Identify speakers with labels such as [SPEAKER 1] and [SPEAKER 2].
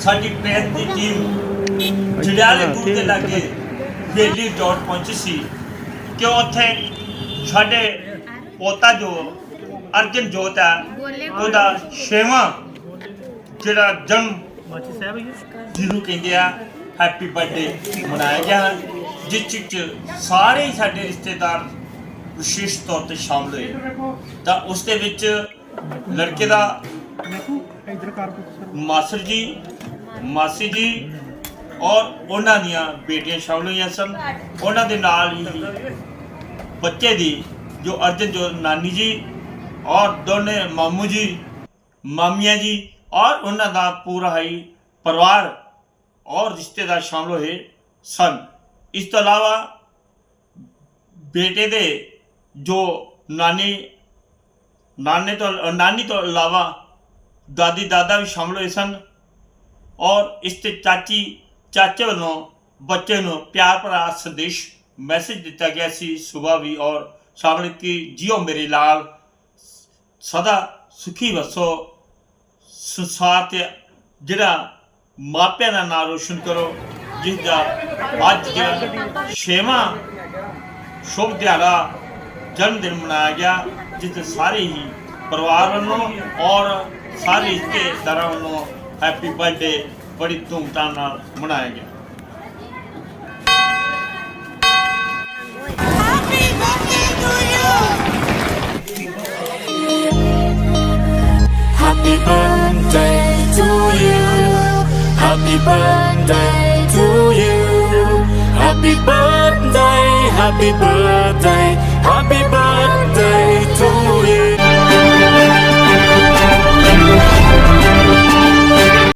[SPEAKER 1] ਸਾਡੀ ਪ੍ਰੈਸ ਦੀ ਟੀਮ ਜੜਿਆਲੇ ਗੁਰੂ ਦੇ ਲਾਗੇ ਵੇਲੀ ਡਾਟ ਪਹੁੰਚੀ ਸੀ ਕਿ ਉੱਥੇ ਸਾਡੇ ਪੋਤਾ ਜੋ ਅਰਜਨ ਜੋਤ ਹੈ ਉਹਦਾ ਛੇਵਾਂ ਜਿਹੜਾ ਜਨਮ ਜਿਹਨੂੰ ਕਹਿੰਦੇ ਆ ਹੈਪੀ ਬਰਥਡੇ ਮਨਾਇਆ ਗਿਆ ਜਿਸ ਵਿੱਚ ਸਾਰੇ ਹੀ ਸਾਡੇ ਰਿਸ਼ਤੇਦਾਰ ਵਿਸ਼ੇਸ਼ ਤੌਰ ਤੇ ਸ਼ਾਮਲ ਹੋਏ। ਤਾਂ ਉਸ ਦੇ ਵਿੱਚ ਲੜਕੇ ਦਾ ਮਾਸਟਰ ਜੀ ਮਾਸੀ ਜੀ ਔਰ ਉਹਨਾਂ ਦੀਆਂ ਬੇਟੀਆਂ ਸ਼ਾਮਲ ਹੋਈਆਂ ਸਨ। ਉਹਨਾਂ ਦੇ ਨਾਲ ਹੀ ਬੱਚੇ ਦੀ ਜੋ ਅਰਜਨ, ਜੋ ਨਾਨੀ ਜੀ ਔਰ ਦੋਨੇ ਮਾਮੂ ਜੀ, ਮਾਮੀਆਂ ਜੀ ਔਰ ਉਹਨਾਂ ਦਾ ਪੂਰਾ ਹੀ ਪਰਿਵਾਰ ਔਰ ਰਿਸ਼ਤੇਦਾਰ ਸ਼ਾਮਲ ਹੋਏ ਸਨ। ਇਸ ਤੋਂ ਇਲਾਵਾ ਬੇਟੇ ਦੇ ਜੋ ਨਾਨੀ, ਨਾਨੇ ਤੋਂ, ਨਾਨੀ ਤੋਂ ਇਲਾਵਾ ਦਾਦੀ, ਦਾਦਾ ਵੀ ਸ਼ਾਮਲ ਹੋਏ ਸਨ। ਔਰ ਇਸ ਤੇ ਚਾਚੀ, ਚਾਚੇ ਵੱਲੋਂ ਬੱਚੇ ਨੂੰ ਪਿਆਰ ਭਰਾ ਸੰਦੇਸ਼ ਮੈਸੇਜ ਦਿੱਤਾ ਗਿਆ ਸੀ ਸਵੇਰ ਵੀ ਔਰ ਸ਼ਾਮਲ ਕੀ, ਜਿਓ ਮੇਰੇ ਲਾਲ, ਸਦਾ ਸੁਖੀ ਵਸੋ, ਸੰਸਾਰ ਤੇ ਜਿਹੜਾ ਮਾਪਿਆਂ ਦਾ ਨਾਮ ਰੋਸ਼ਨ ਕਰੋ, ਜਿਸ ਦਾ ਅੱਜ ਜਿਹੜਾ ਛੇਵਾਂ ਸ਼ੁਭ ਦਿਹਾੜਾ ਜਨਮ ਦਿਨ ਮਨਾਇਆ ਗਿਆ, ਜਿਸ ਤੇ ਸਾਰੇ ਹੀ ਪਰਿਵਾਰ ਵੱਲੋਂ ਔਰ ਸਾਰੇ ਰਿਸ਼ਤੇਦਾਰਾਂ ਵੱਲੋਂ ਹੈਪੀ ਬਰਥਡੇ ਬੜੀ ਧੂਮਧਾਮ ਨਾਲ ਮਨਾਇਆ ਗਿਆ
[SPEAKER 2] Happy birthday to you.
[SPEAKER 3] Happy birthday to you. Happy birthday to you. Happy birthday, happy birthday, happy birthday.